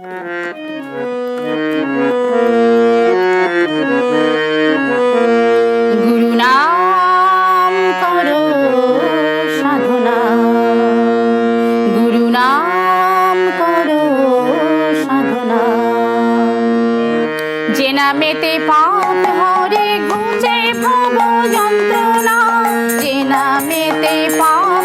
গুরু নাম সাধনা। গুরু নাম সাধনা। যে নামেতে পাপ হরে ঘুচে ভব যন্ত্রণা, যে নামেতে পাপ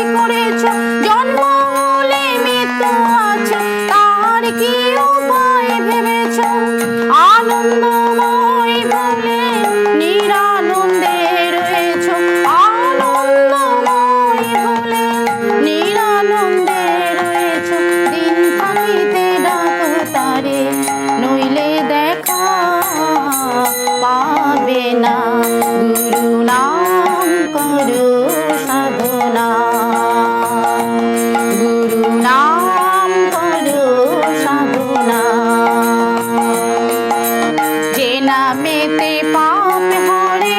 পাপি করেছ জন্ম মৃত্যু আছে তার কি मिटे पाप हारे